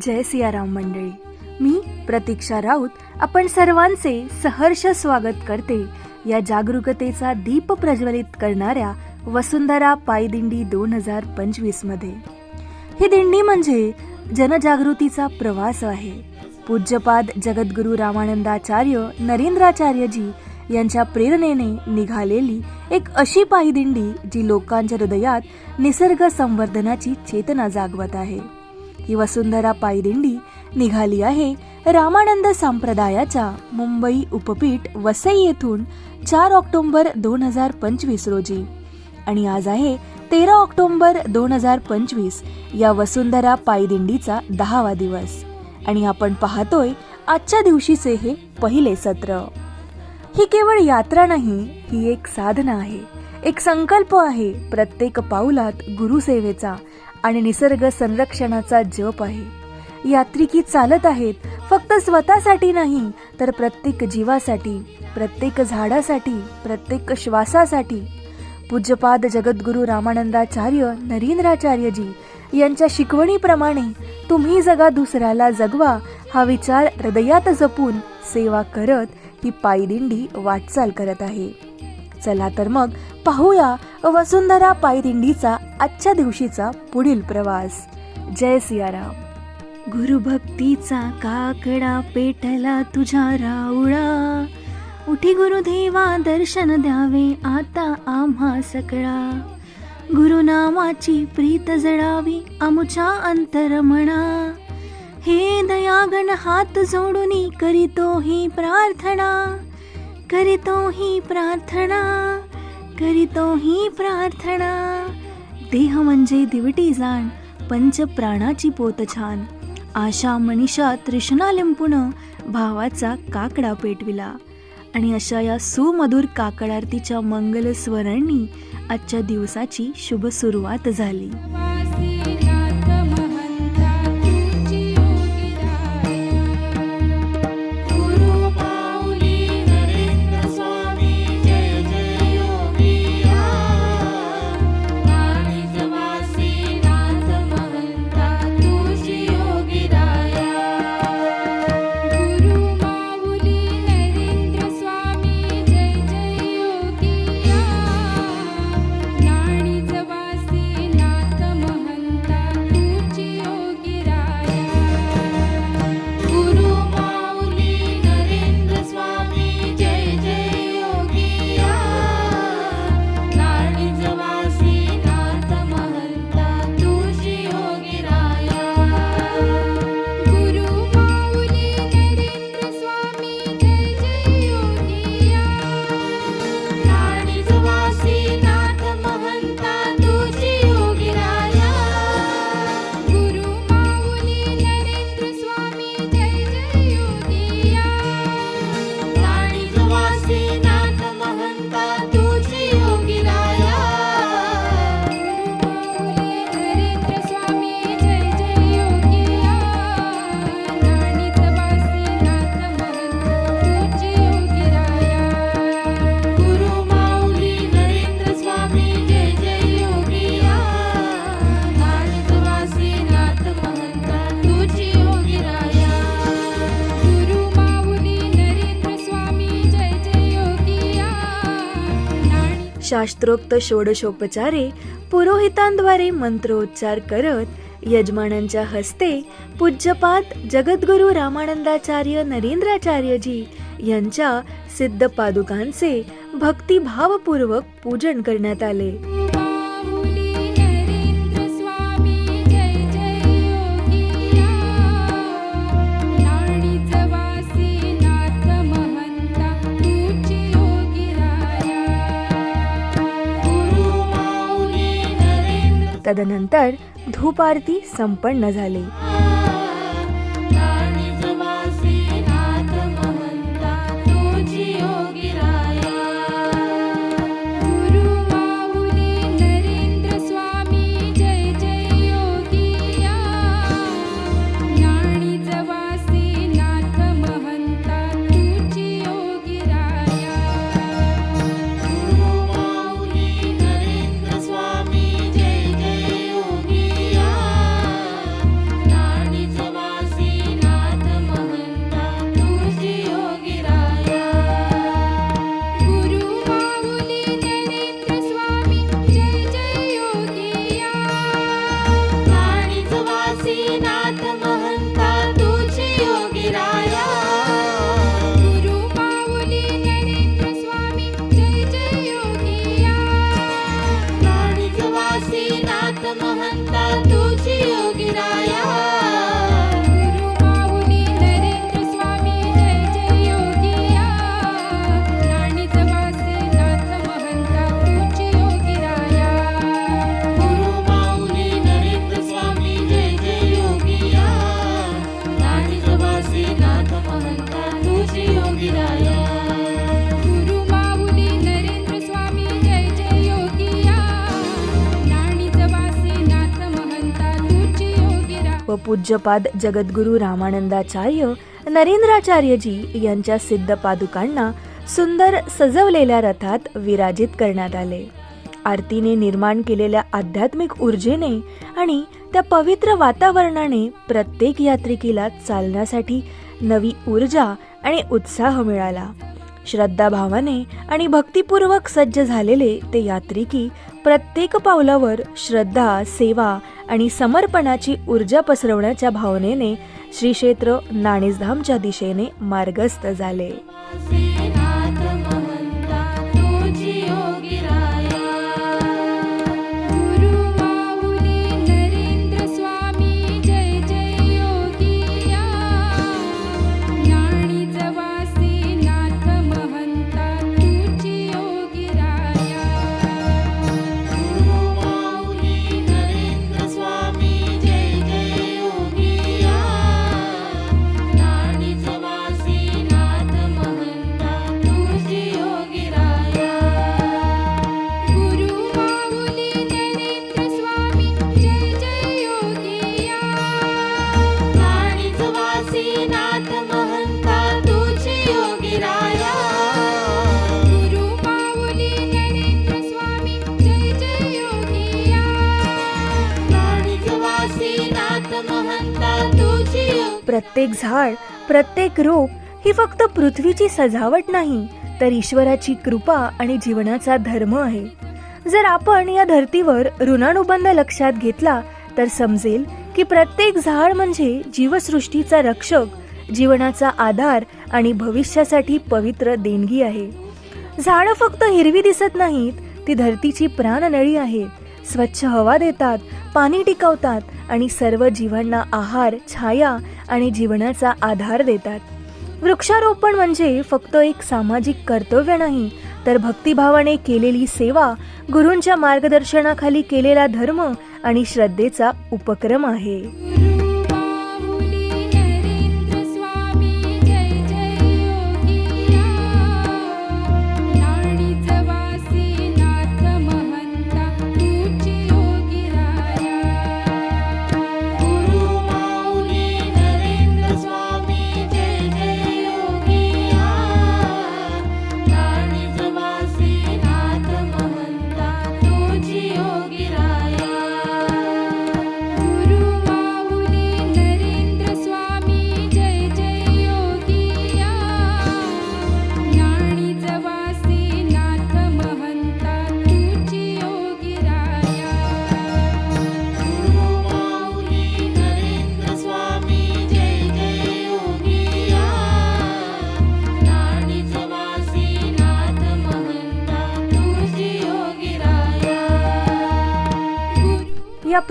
जय सियाराम मंडळी. मी प्रतीक्षा राऊत आपण सर्वांचे सहर्ष स्वागत करते. या जागरूकतेचा दीप प्रज्वलित करणाऱ्या वसुंधरा पायदिंडी दोन हजार पंचवीसमध्ये. ही दिंडी म्हणजे जनजागृतीचा प्रवास आहे. पूज्यपाद जगद्गुरु रामानंदाचार्य नरेंद्राचार्यजी यांच्या प्रेरणेने निघालेली एक अशी पायदिंडी जी लोकांच्या हृदयात निसर्ग संवर्धनाची चेतना जागवत आहे. ही वसुंधरा पायदिंडी निघाली आहे रामानंद संप्रदायाच्या मुंबई उपपीठ वसई येथून चार ऑक्टोंबर दोन हजार पंचवीस रोजी. आणि आज आहे तेरा ऑक्टोंबर दोन हजार पंचवीस या वसुंधरा पायदिंडीचा दहावा दिवस. आणि आपण पाहतोय आजच्या दिवशीचे हे पहिले सत्र. ही केवळ यात्रा नाही ही एक साधना आहे. एक संकल्प आहे प्रत्येक पाऊलात गुरुसेवेचा. आणि निसर्ग संरक्षणाचा जप आहे. यात्रिकी चालत आहेत फक्त स्वतःसाठी नाही तर प्रत्येक जीवासाठी प्रत्येक झाडासाठी प्रत्येक श्वासासाठी. पूज्यपाद जगद्गुरु रामानंदाचार्य नरेंद्राचार्यजी यांच्या शिकवणीप्रमाणे तुम्ही जगा दुसऱ्याला जगवा हा विचार हृदयात जपून सेवा करत ही पायदिंडी वाटचाल करत आहे. चला तर मग पाहूया वसुंधरा पायदिंडीचा आजच्या दिवशीचा पुढील प्रवास. जय सियाराम. गुरुभक्तीचा काकडा पेटला तुझ्या राऊळा उठी गुरुदेवा दर्शन द्यावे आता आम्हा सकळा. गुरुनामाची प्रीत जडावी आमुच्या म्हणा हे दयागण हात जोडून करीतो ही प्रार्थना. करीतो ही प्रार्थना करीतो ही प्रार्थना. देह म्हणजे दिवटी जाण पंच प्राणाची पोत छान. आशा मनीषा तृष्णा लिंपून भावाचा काकडा पेटविला. आणि अशा या सुमधुर काकडारतीच्या मंगल स्वरांनी आजच्या दिवसाची शुभ सुरुवात झाली. शास्त्रोक्त षोडशोपचारे पुरोहितांद्वारे मंत्रोच्चार करत यजमानांच्या हस्ते पूज्यपाद जगद्गुरु रामानंदाचार्य नरेंद्राचार्यजी यांच्या सिद्ध पादुकांचे भक्तिभावपूर्वक पूजन करण्यात आले. तदनंतर धूप आरती संपन्न झाली. पूज्यपाद जगद्गुरू रामानंदाचार्य नरेंद्राचार्यजी यांच्या सिद्ध पादुकांना सुंदर सजवलेल्या रथात विराजित करण्यात आले. आरतीने निर्माण केलेल्या आध्यात्मिक ऊर्जेने आणि त्या पवित्र वातावरणाने प्रत्येक यात्रिकीला चालण्यासाठी नवी ऊर्जा आणि उत्साह मिळाला. श्रद्धाभावाने आणि भक्तिपूर्वक सज्ज झालेले ते यात्रिकी प्रत्येक पावलावर श्रद्धा सेवा आणि समर्पणाची ऊर्जा पसरवण्याच्या भावनेने श्रीक्षेत्र नाणेसधामच्या दिशेने मार्गस्थ झाले. प्रत्येक झाड प्रत्येक रोप ही फक्त पृथ्वीची सजावट नाही तर ईश्वराची कृपा आणि जीवनाचा धर्म आहे. जर आपण या धर्तीवर ऋणानुबंध लक्षात घेतला तर समजेल की प्रत्येक झाड म्हणजे जीवसृष्टीचा रक्षक जीवनाचा आधार आणि भविष्यासाठी पवित्र देणगी आहे. झाडं फक्त हिरवी दिसत नाहीत ती धरतीची प्राणनळी आहेत स्वच्छ हवा देतात पाणी टिकवतात आणि सर्व जीवांना आहार छाया आणि जीवनाचा आधार देतात. वृक्षारोपण म्हणजे फक्त एक सामाजिक कर्तव्य नाही तर भक्तिभावाने केलेली सेवा गुरूंच्या मार्गदर्शनाखाली केलेला धर्म आणि श्रद्धेचा उपक्रम आहे.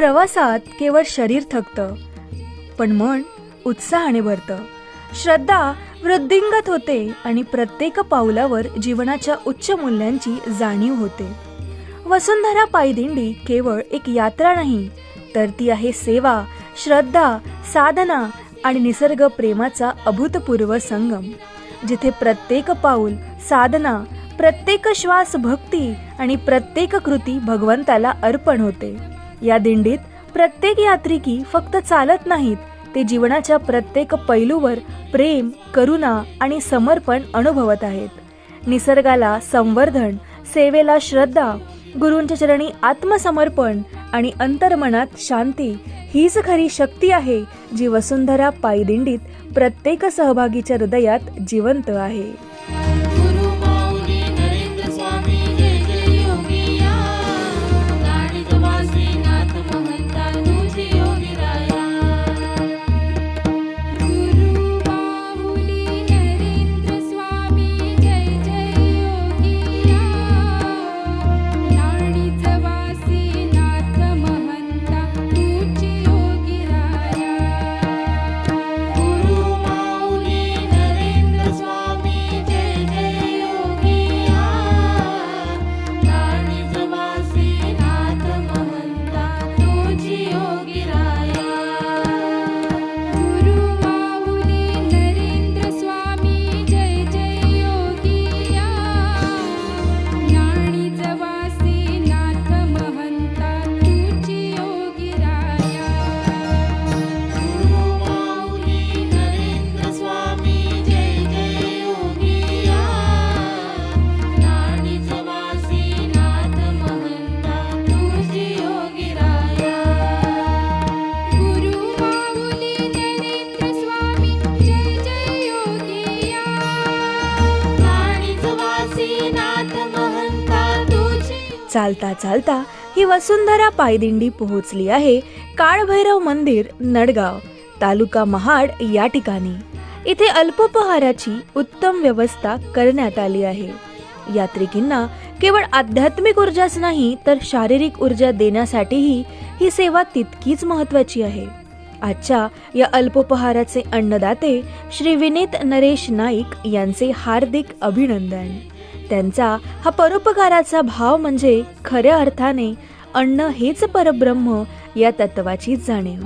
प्रवासात केवळ शरीर थकतं पण मन उत्साहाने भरतं. श्रद्धा वृद्धिंगत होते आणि प्रत्येक पावलावर जीवनाच्या उच्च मूल्यांची जाणीव होते. वसुंधरा पायदिंडी केवळ एक यात्रा नाही तर ती आहे सेवा श्रद्धा साधना आणि निसर्ग प्रेमाचा अभूतपूर्व संगम जिथे प्रत्येक पाऊल साधना प्रत्येक श्वास भक्ती आणि प्रत्येक कृती भगवंताला अर्पण होते. या दिंडीत प्रत्येक यात्रिकी फक्त चालत नाहीत. ते जीवनाच्या प्रत्येक पैलूवर प्रेम करुणा आणि समर्पण अनुभवत आहेत. निसर्गाला संवर्धन सेवेला श्रद्धा गुरूंच्या चरणी आत्मसमर्पण आणि अंतर्मनात शांती हीच खरी शक्ती आहे जी वसुंधरा पायदिंडीत प्रत्येक सहभागीच्या हृदयात जिवंत आहे. चालता चालता ही वसुंधरा पायदिंडी पोहोचली आहे काळभैरव मंदिर नडगाव तालुका महाड या ठिकाणी. इथे अल्पोपहाराची उत्तम व्यवस्था करण्यात आली आहे. यात्रिकींना केवळ आध्यात्मिक ऊर्जाच नाही तर शारीरिक ऊर्जा देण्यासाठीही ही सेवा तितकीच महत्वाची आहे. आजच्या या अल्पोपहाराचे अन्नदाते श्री विनीत नरेश नाईक यांचे हार्दिक अभिनंदन. त्यांचा हा परोपकाराचा भाव म्हणजे खऱ्या अर्थाने अन्न हेच परब्रह्म या तत्वाची जाणीव.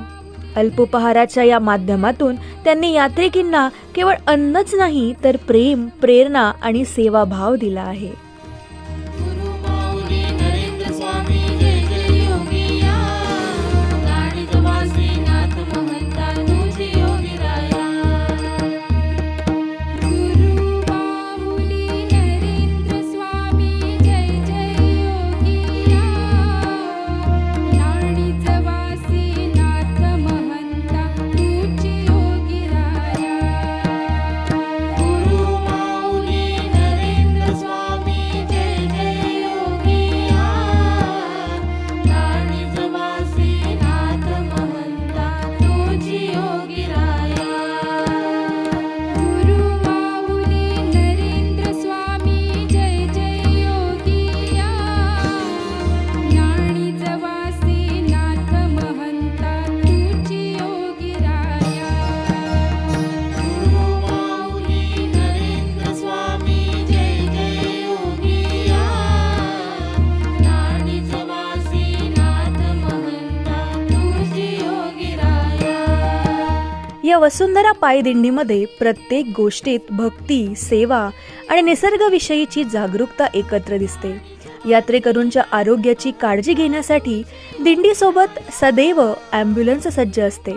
अल्पोपहाराच्या या माध्यमातून त्यांनी यात्रिकींना केवळ अन्नच नाही तर प्रेम प्रेरणा आणि सेवाभाव दिला आहे. या वसुंधरा पायदिंडीमध्ये प्रत्येक गोष्टीत भक्ती सेवा आणि निसर्गविषयीची जागरूकता एकत्र दिसते. यात्रेकरूंच्या आरोग्याची काळजी घेण्यासाठी दिंडीसोबत सदैव ॲम्ब्युलन्स सज्ज असते.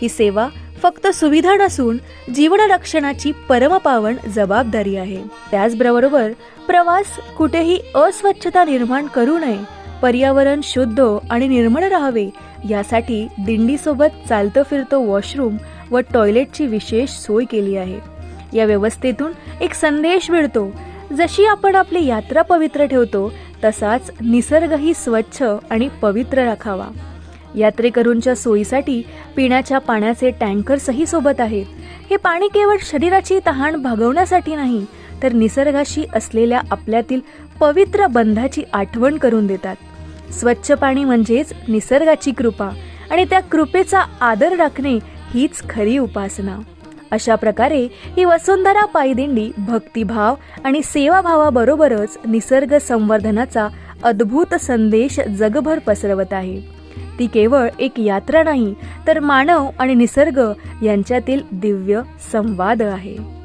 ही सेवा फक्त सुविधा नसून जीवनरक्षणाची परमपावन जबाबदारी आहे. त्याचबरोबर प्रवास कुठेही अस्वच्छता निर्माण करू नये पर्यावरण शुद्ध आणि निर्मळ राहावे यासाठी दिंडीसोबत चालतं फिरतं वॉशरूम व टॉयलेटची विशेष सोय केली आहे. या व्यवस्थेतून एक संदेश मिळतो. जशी आपण आपली यात्रा पवित्र ठेवतो तसाच निसर्गही स्वच्छ आणि पवित्र राखावा. यात्रेकरूंच्या सोयीसाठी पिण्याच्या पाण्याचे टँकर्सही सोबत आहेत. हे पाणी केवळ शरीराची तहान भागवण्यासाठी नाही तर निसर्गाशी असलेल्या आपल्यातील पवित्र बंधाची आठवण करून देतात. स्वच्छ पाणी म्हणजेच निसर्गाची कृपा आणि त्या कृपेचा आदर राखणे हीच खरी उपासना. अशा प्रकारे ही वसुंधरा पायदिंडी भक्तिभाव आणि सेवाभावाबरोबरच निसर्ग संवर्धनाचा अद्भुत संदेश जगभर पसरवत आहे. ती केवळ एक यात्रा नाही तर मानव आणि निसर्ग यांच्यातील दिव्य संवाद आहे.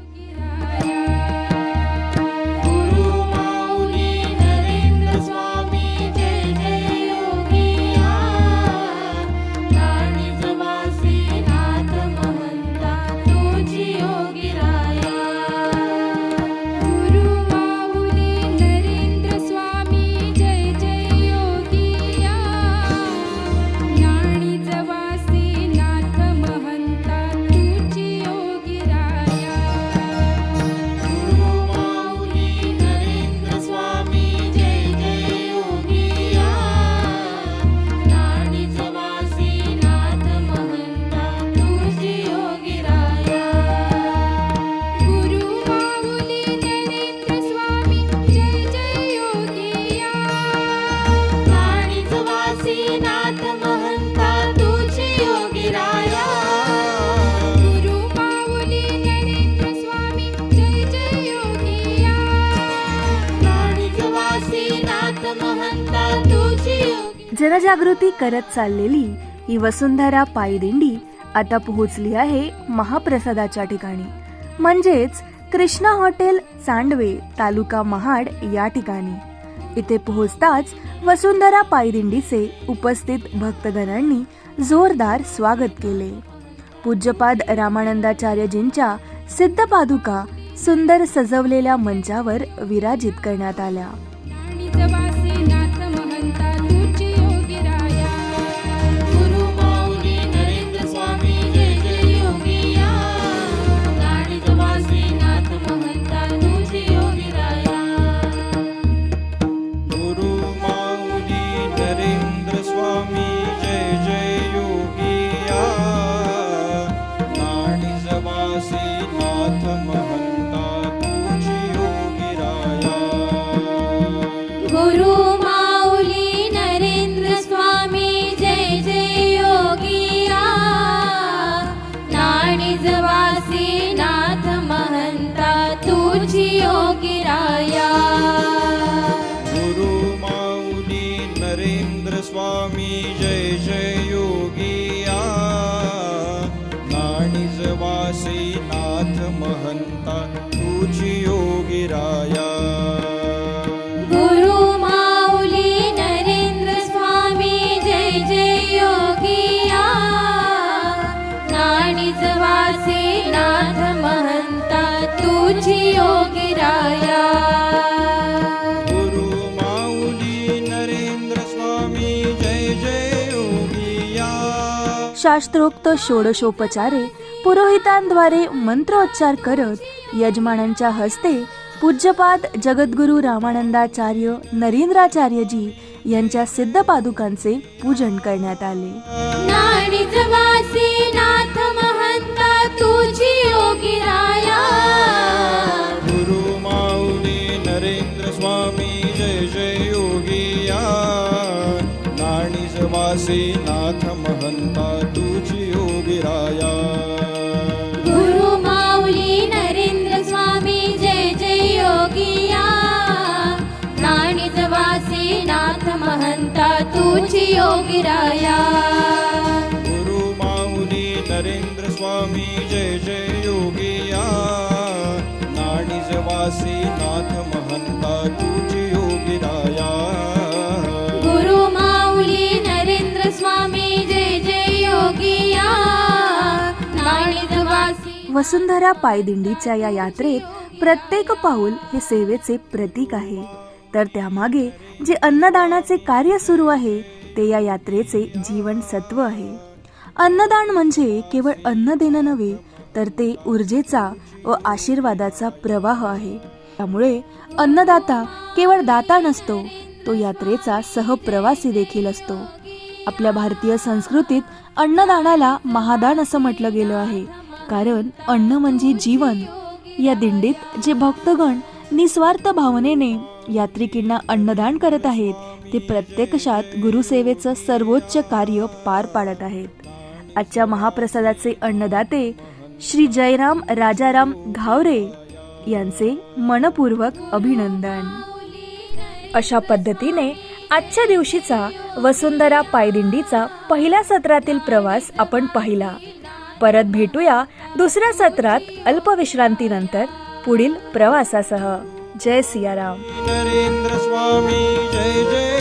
जनजागृती करत चाललेली ही वसुंधरा पायदिंडी आता पोहोचली आहे महाप्रसादाच्या ठिकाणी. म्हणजेच कृष्णा हॉटेल चांडवे तालुका महाड या ठिकाणी. इथे पोहोचताच वसुंधरा पायदिंडीचे उपस्थित भक्तगणांनी जोरदार स्वागत केले. पूज्यपाद रामानंदाचार्यजींच्या सिद्ध पादुका सुंदर सजवलेल्या मंचावर विराजित करण्यात आल्या. 哎呀！शास्त्रोक्त षोडशोपचारे पुरोहितांद्वारे मंत्रोच्चार करत यजमानांच्या हस्ते पूज्यपाद जगद्गुरु रामानंदाचार्य नरेंद्राचार्यजी यांच्या सिद्ध पादुकांचे पूजन करण्यात आले. नाणीच वासी नाथ महंता तुझी योगी राया. गुरु माऊली नरेंद्र स्वामी जय जय योगिया तुझी योगी राया गुरु माऊली नरेंद्र स्वामी जय जय योगिया। नाणीज वासी नाथ महंता तुझी योगी राया गुरु माऊली नरेंद्र स्वामी जय जय योगिया। वासी वसुंधरा पायदिंडीच्या या यात्रेत प्रत्येक पाऊल हे सेवेचे प्रतीक आहे. तर त्यामागे जे अन्नदानाचे कार्य सुरू आहे ते या यात्रेचे जीवनसत्व आहे. अन्नदान म्हणजे केवळ अन्न देणं नव्हे तर ते ऊर्जेचा व आशीर्वादाचा प्रवाह आहे. त्यामुळे अन्नदाता केवळ दाता नसतो तो यात्रेचा सहप्रवासी देखील असतो. आपल्या भारतीय संस्कृतीत अन्नदानाला महादान असं म्हटलं गेलं आहे. कारण अन्न म्हणजे जीवन. या दिंडीत जे भक्तगण निस्वार्थ भावनेने यात्रिकींना अन्नदान करत आहेत. ते प्रत्यक्षात गुरुसेवेचं सर्वोच्च कार्य पार पाडत आहेत. आजच्या महाप्रसादाचे अन्नदाते श्री जयराम राजाराम घावरे यांचे मनपूर्वक अभिनंदन. अशा पद्धतीने आजच्या दिवशीचा वसुंधरा पायदिंडीचा पहिल्या सत्रातील प्रवास आपण पाहिला. परत भेटूया दुसऱ्या सत्रात अल्पविश्रांतीनंतर पुढील प्रवासासह. જય સિયારામ. સ્વામી જય જય